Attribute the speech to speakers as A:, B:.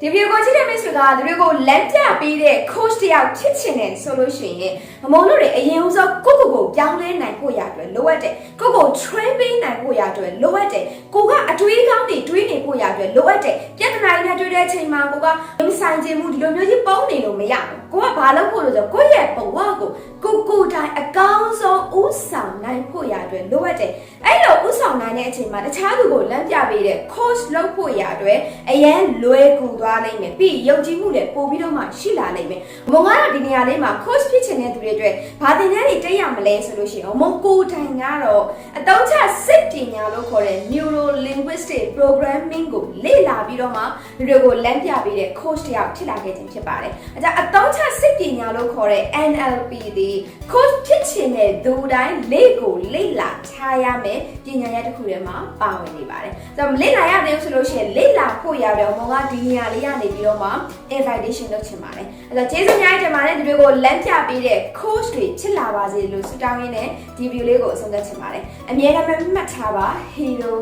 A: ဒီဗီဒီယိုကိုကြည့်တဲ့မိတ်ဆွေကသူတွေကိုလမ်းပြပေးတဲ့ coach တယောက်ချစ်ချင်တယ်ဆိုလို့ရှိရင်မမုံတို့တွေအရင်ဦးဆုံးကိုကိုကိုပြောင်းလဲနိုင်ဖို့ရအတွက်လိုအပ်တယ်ကိုကို train ပေးနိုင်ဖို့ရအတွက်လိုအပ်တယ်ကိုကအတွေးကောင်းတွေတွေးနေဖို့ရအတွက်လိုအပ်တယ်ပြဿနာတွေနဲ့တွေ့တဲ့အချိန်မှာကိုကမဆိုင်ခြင်းမှုဒီလိုမျိုးကြီးပုံနေလို့မရဘူးကိုကဘာလုပ်ဖို့လို့ဆိုကိုယ့်ရဲ့ဘဝကိုကိုကိုတိုင်းအကောင်းဆုံးဥဆောင်နိုင်ဖို့ရအတွက်လိုအပ်တယ်အဲ့လို ဥဆောင်နိုင်တဲ့အချိန်မှာတခြားသူကိုလမ်းပြပေးတဲ့ coach လုပ်ဖို့ရအတွက်အရင်လွယ်ကူသွားနိုင်မယ်ပြီးယုံကြည်မှုလည်းပို့ပြီးတော့မှရှိလာနိုင်မယ်မုံကတော့ဒီနေရာလေးမှာ coach ဖြစ်ချင်တဲ့သူတွေအတွက်ဘာသင်တန်းတွေတက်ရမလဲဆိုလို့ရှိရင်မုံကိုတိုင်ကတော့အတုံးချစိတ်ပညာလို့ခေါ်တဲ့ neuro linguistic programming ကိုလေ့လာပြီးတော့မှလူတွေကိုလမ်းပြပေးတဲ့ coach တယောက်ဖြစ်လာခဲ့ခြင်းဖြစ်ပါတယ်။အဲဒါအတုံးချစိတ်ပညာလို့ခေါ်တဲ့ NLP ဒီ coach ဖြစ်ချင်တဲ့သူတိုင်းလေ့ကိုလေ့လာချရမယ်ပညာရပ်တစ်ခုထဲမှာပါဝင်နေပါတယ်။ဒါလေ့လာရတယ်ဆိုလို့ရှိရင်လေ့လာဖို့ရတော့မုံကဒီနေရာလေးကနေပြီးတော့မှ invitation လုပ်ချင်ပါတယ်။အဲဒါကျေးဇူးများတင်ပါတယ်ဒီတွေကိုလမ်းပြပေးတဲ့ coach တွေချစ်လာပါစေလို့ဆုတောင်းရင်းနဲ့ဒီ video လေးကိုအဆုံးသတ်ချင်ပါတယ်။အမြဲတမ်းမှတ်ထားပါ hero